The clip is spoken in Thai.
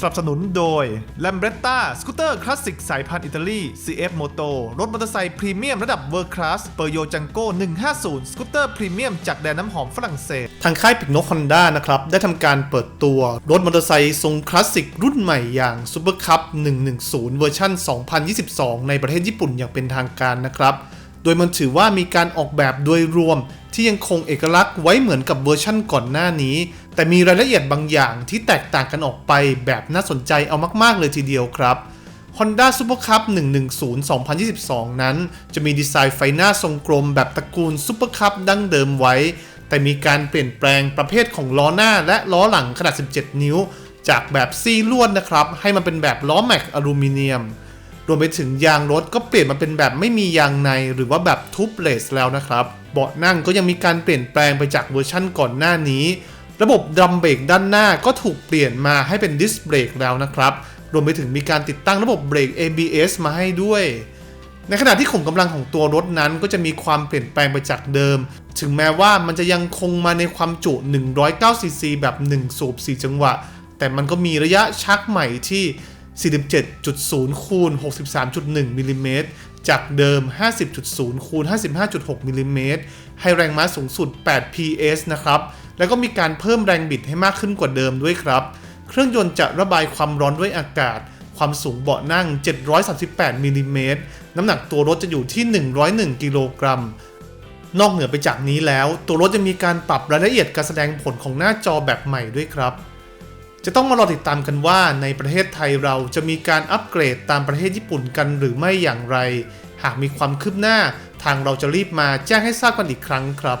สนับสนุนโดย l a m b r e t t a สกูตเตอร์คลาสสิกสายพันธุ์อิตาลี CF Moto รถมอเตอร์ไซค์พรีเมียมระดับเวอร์คลาสเปอร์โยจังโก้150 สกูตเตอร์พรีเมียมจากแดนน้ำหอมฝรั่งเศส ทางค่ายปิกนกฮอนด้านะครับ ได้ทำการเปิดตัวรถมอเตอร์ไซค์ทรงคลาสสิกรุ่นใหม่อย่าง Super Cup 110 เวอร์ชัน2022 ในประเทศญี่ปุ่นอย่างเป็นทางการนะครับ โดยมันถือว่ามีการออกแบบโดยรวมที่ยังคงเอกลักษณ์ไว้เหมือนกับเวอร์ชั่นก่อนหน้านี้ แต่มีรายละเอียดบางอย่างที่แตกต่างกันออกไปแบบน่าสนใจเอามาก ๆ เลยทีเดียวครับ Honda Super Cup 110 2022 นั้น จะมีดีไซน์ไฟหน้าทรงกลมแบบตระกูล Super Cup ดั้งเดิมไว้ แต่มีการเปลี่ยนแปลงประเภทของล้อหน้าและล้อหลังขนาด 17 นิ้ว จากแบบซี่ลวดนะครับ ให้มันเป็นแบบล้อแม็กอลูมิเนียม รวมไปถึงยางรถก็เปลี่ยนมาเป็นแบบไม่มียางในหรือว่าแบบทูบเลสแล้วนะครับ เบาะนั่งก็ยังมีการเปลี่ยนแปลงไปจากเวอร์ชั่นก่อนหน้านี้ ระบบดรัมเบรกด้านหน้าก็ถูกเปลี่ยนมาให้เป็นดิสเบรกแล้วนะครับ รวมไปถึงมีการติดตั้งระบบเบรก ABS มาให้ด้วย ในขณะที่ขุมกำลังของตัวรถนั้นก็จะมีความเปลี่ยนแปลงไปจากเดิม ถึงแม้ว่ามันจะยังคงมาในความจุ 109 cc แบบ 1 สูบ 4 จังหวะ แต่มันก็มีระยะชักใหม่ที่ 47.0คูณ63.1มิลลิเมตรจากเดิม 50.0คูณ55.6มิลลิเมตรให้แรงม้าสูงสุด 8 PS นะครับ แล้วก็มีการเพิ่มแรงบิดให้มากขึ้นกว่าเดิมด้วยครับ เครื่องยนต์จะระบายความร้อนด้วยอากาศ ความสูงเบาะนั่ง 738มิลลิเมตรน้ำหนักตัวรถจะอยู่ที่ 101 กิโลกรัมนอกเหนือไปจากนี้แล้ว ตัวรถจะมีการปรับรายละเอียดการแสดงผลของหน้าจอแบบใหม่ด้วยครับ จะต้องมารอติดตามกันว่าในประเทศไทยเราจะมีการอัปเกรดตามประเทศญี่ปุ่นกันหรือไม่อย่างไร หากมีความคืบหน้าทางเราจะรีบมาแจ้งให้ทราบกันอีกครั้งครับ